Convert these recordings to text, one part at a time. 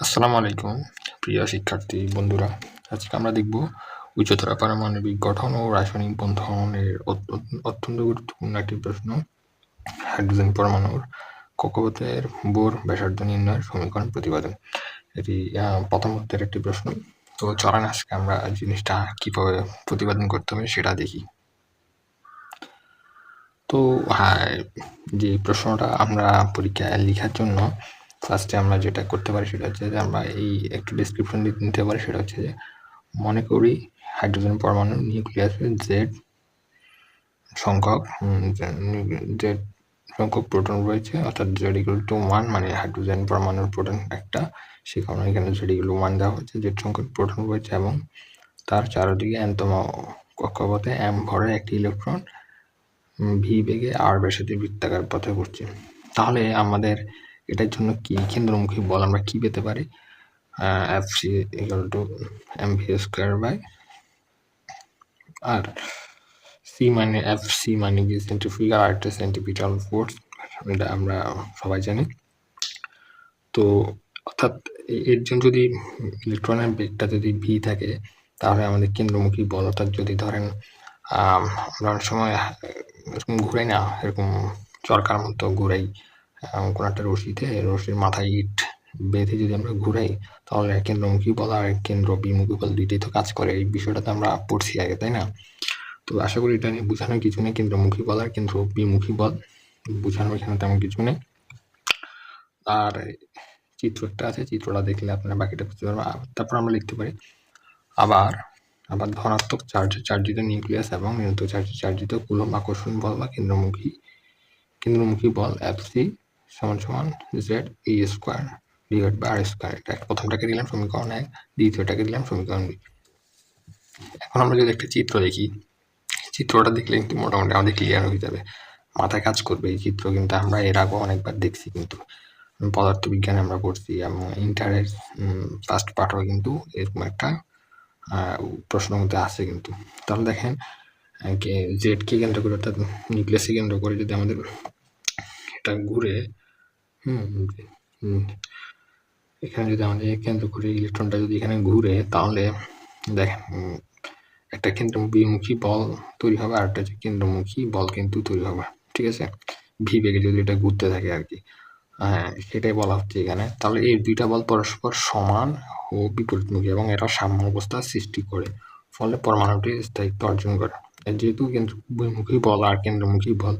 আসসালামু আলাইকুম, প্রিয় শিক্ষার্থী বন্ধুরা। আজকে আমরা দেখব উচ্চতর পারমাণবিক গঠন ও রাসায়নিক বন্ধনের অত- অত- অত্যন্ত গুরুত্বপূর্ণ একটি প্রশ্ন। হাইড্রোজেন পরমাণুর কক্ষপথের বোর ব্যাসার্ধ নির্ণয়ের সমীকরণ প্রতিপাদন। এটি প্রথম উত্তরের একটি প্রশ্ন। তো চলেন আজকে আমরা জিনিসটা কীভাবে প্রতিপাদন করতে হবে সেটা দেখি। তো হ্যাঁ যে প্রশ্নটা আমরা পরীক্ষায় লেখার জন্য ফার্স্টে আমরা যেটা করতে পারি সেটা হচ্ছে যে আমরা এই একটু ডিসক্রিপশন নিতে পারি, সেটা হচ্ছে যে মনে করি হাইড্রোজেন পরমাণু নিউক্লিয়াসে জেড সংখ্যক জেড সংখ্যক প্রোটন রয়েছে, অর্থাৎ জেড ইকুয়াল টু ওয়ান মানে হাইড্রোজেন পরমাণুর প্রোটন একটা। সে কারণে এখানে জেড ইকুয়াল ওয়ান দেওয়া হচ্ছে জেড সংখ্যক প্রোটন রয়েছে এবং তার চারদিকে এনতম কক্ষপথে এম ভরের একটি ইলেকট্রন ভি বেগে আর ব্যাসার্ধে বৃত্তাকার পথে ঘুরছে। তাহলে আমাদের এটার জন্য কি কেন্দ্রমুখী বল আমরা কি পেতে পারি? F C equal to M V square by R C মানে এফ সি মানে কি? সেন্ট্রিফিউগাল আর একটা সেন্টিপিটাল ফোর্স এটা আমরা সবাই জানি। তো অর্থাৎ এর জন্য যদি ইলেকট্রনের বেগটা যদি ভি থাকে, তাহলে আমাদের কেন্দ্রমুখী বল, অর্থাৎ যদি ধরেন আমরা অনেক সময় এরকম ঘুরাই না, এরকম চরকার মতো ঘুরাই কোনো একটা রশিতে, রশির মাথায় ইট বেঁধে যদি আমরা ঘুরাই, তাহলে এক কেন্দ্রমুখী বল আর কেন্দ্র বিমুখী বল দুইটাই তো কাজ করে। এই বিষয়টা তো আমরা পড়ছি আগে, তাই না? তো আশা করি এটা নিয়ে বোঝানোর কিছু নেই, কেন্দ্রমুখী বল আর কেন্দ্র বিমুখী বল। বোঝানোর এখানে তেমন কিছু নেই। আর চিত্র একটা আছে, চিত্রটা দেখলে আপনারা বাকিটা বুঝতে পারবেন। তারপর আমরা লিখতে পারি, আবার আবার ধনাত্মক চার্জ, চার্জিত নিউক্লিয়াস এবং ঋণাত্মক চার্জ, চার্জিত কুলম আকর্ষণ বল বা কেন্দ্রমুখী কেন্দ্রমুখী বল এফ সি সমান সমান Z E square divide by R square এটা প্রথমটাকে দিলাম সমীকরণ এক, দ্বিতীয়টাকে দিলাম সমীকরণ দুই এখন আমরা যদি একটা চিত্র দেখি, চিত্রটা দেখলে কিন্তু মোটামুটি আমাদের ক্লিয়ার হয়ে যাবে। মাথায় কাজ করবে এই চিত্র, কিন্তু আমরা এর আগেও অনেকবার দেখছি কিন্তু। পদার্থবিজ্ঞানে আমরা পড়ছি এবং ইন্টারের ফার্স্ট পার্টও কিন্তু এরকম একটা প্রশ্ন মধ্যে আছে কিন্তু। তাহলে দেখেন জেডকে কেন্দ্র করে অর্থাৎ নিউক্লিয়াসকে কেন্দ্র করে যদি আমাদের এটা ঘুরে এখানে যদি আমাদের কেন্দ্র করে ইলেকট্রনটা যদি এখানে ঘুরে, তাহলে দেখেন একটা কেন্দ্রমুখী বল তৈরি হবে আর একটা কেন্দ্রমুখী বল কিন্তু তৈরি হবে, ঠিক আছে? ভি বেগে যদি এটা ঘুরতে থাকে আর কি হ্যাঁ সেটাই বলা হচ্ছে এখানে। তাহলে এই দুইটা বল পরস্পর সমান ও বিপরীতমুখী এবং এরা সাম্য অবস্থার সৃষ্টি করে, ফলে পরমাণুটি স্থায়িত্ব অর্জন করে। যেহেতু কেন্দ্রমুখী বল আর কেন্দ্রমুখী বল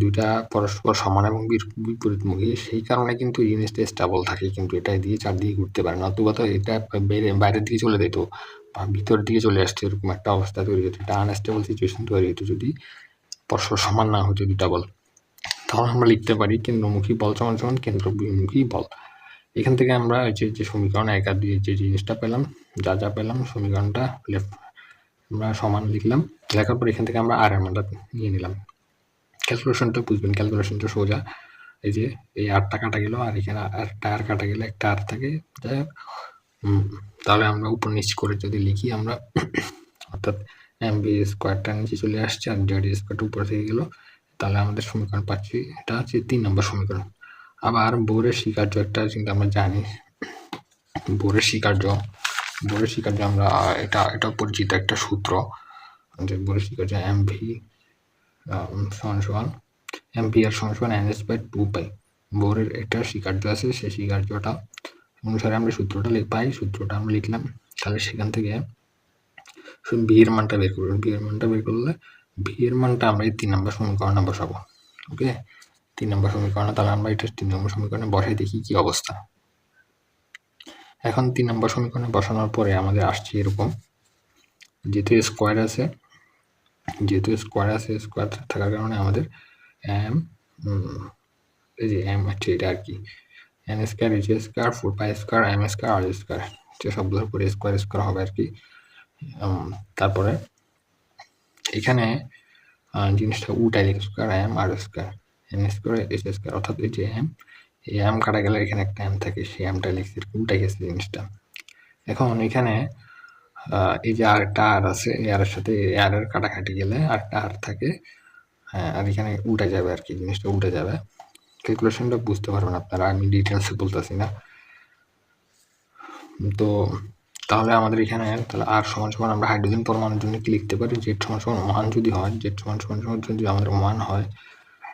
দুইটা পরস্পর সমান এবং বিপরীতমুখী, সেই কারণে কিন্তু জিনিসটা স্টেবল থাকে, কিন্তু এটা দিয়ে চারদিকে ঘুরতে পারে না। অথবা তো এটা বাইরের দিকে চলে যেত বা ভিতরের দিকে চলে আসছে, এরকম একটা অবস্থা তৈরি হতো এটা আনস্টেবল সিচুয়েশন তৈরি হতো যদি পরস্পর সমান না হতো দুটা বল তখন আমরা লিখতে পারি কেন্দ্রমুখী বল সমান সমান কেন্দ্র বিমুখী বল। এখান থেকে আমরা ওই যে সমীকরণ এক আর যে জিনিসটা পেলাম, যা যা পেলাম, সমীকরণটা লেফট আমরা সমান লিখলাম। লেখার পর এখান থেকে আমরা আর এর মানটা নিয়ে নিলাম। ক্যালকুলেশনটা বুঝবেন ক্যালকুলেশনটা সোজা। এই যে, এই আটটা কাটা গেল, আর এখানে আটটা আর কাটা গেলে একটা আর থাকে। তাহলে আমরা উপর নিচ করে যদি লিখি, আমরা অর্থাৎ এম বি স্কোয়ারটা নিচে চলে আসছে আর জেড স্কোয়ারটা উপরে থেকে গেল, তাহলে আমাদের সমীকরণ পাচ্ছি। এটা হচ্ছে তিন নম্বর সমীকরণ। আবার বোরের স্বীকার্য একটা কিন্তু আমরা জানি। বোরের স্বীকার্য বোরের স্বীকার্য আমরা, এটা এটা পরিচিত একটা সূত্র। যে বোরের স্বীকার্য এম ভি সমান সমান আর সমান সমান N S by two pi বোরের একটা স্বীকার্য আছে, সেই স্বীকার্যটা অনুসারে আমরা সূত্রটা লি- পাই, সূত্রটা আমরা লিখলাম। তাহলে সেখান থেকে ভি এর মানটা বের করবেন ভি এর মানটা বের করলে ভি এর মানটা আমরা এই তিন নম্বর সমীকরণে বসাবো। ওকে তিন নম্বর সমীকরণে তাহলে আমরা এটা তিন নম্বর সমীকরণে বসাই, দেখি কি অবস্থা। এখন তিন নম্বর সমীকরণে বসানোর পরে আমাদের আসছে এরকম, যেহেতু স্কোয়ার আছে যেহেতু স্কোয়ার আছে স্কোয়ার থাকার কারণে আমাদের এম এই যে এম হচ্ছে এটা আর কি। N square H square four pi square M square R square যে সবগুলোর পরে স্কোয়ার স্কোয়ার হবে আর কি। তারপরে এখানে জিনিসটা উল্টাই square M R square N square H square অর্থাৎ এই যে এম এই এম কাটা গেলে এখানে একটা এম থাকে, সেই এমটা লিখছি উল্টাই গেছে জিনিসটা। এখন এখানে এই যে আরেকটা আর আছে, এই আরের সাথে এই আর এর কাটাকাটি গেলে আরেকটা আর থাকে। হ্যাঁ আর এখানে উঠে যাবে আর কি, জিনিসটা উঠে যাবে। ক্যালকুলেশনটা বুঝতে পারবেন আপনারা, আমি ডিটেলসে বলতেছি না। তো তাহলে আমাদের এখানে তাহলে আর সমান সমান আমরা হাইড্রোজেন পরমাণুর জন্য কি লিখতে পারি? জেড সমান সমান ওয়ান যদি হয় জেড সমান সমান সমান যদি আমাদের ওয়ান হয়,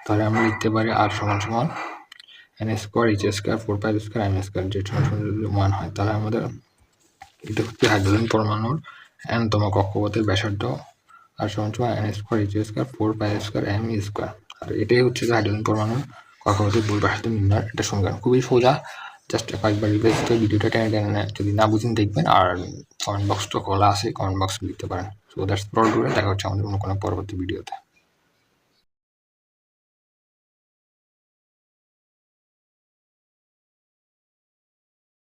তাহলে আমরা লিখতে পারি আর সমান সমান N square H square four pi square M square Z সমান সমান যদি ওয়ান হয়, তাহলে আমাদের এটা হচ্ছে হাইড্রোজেন পরমাণুর এনতম কক্ষপথের ব্যাসার্ধ আর সমান সমান N square H square four pi square M square আর এটাই হচ্ছে হাইড্রোজেন পরমাণুর কক্ষপথের মূল ব্যাসার্ধ নির্ণয় এটা সমীকরণ খুবই সোজা জাস্ট কয়েকবার রিভাইজ করে ভিডিওটা টেনে টেনে যদি না বুঝেন দেখবেন আর কমেন্ট বক্স তো খোলা আছে কমেন্ট বক্স লিখতে পারেন। সো দ্যাটস প্রল দেখা হচ্ছে আমাদের অন্য কোনো পরবর্তী ভিডিওতে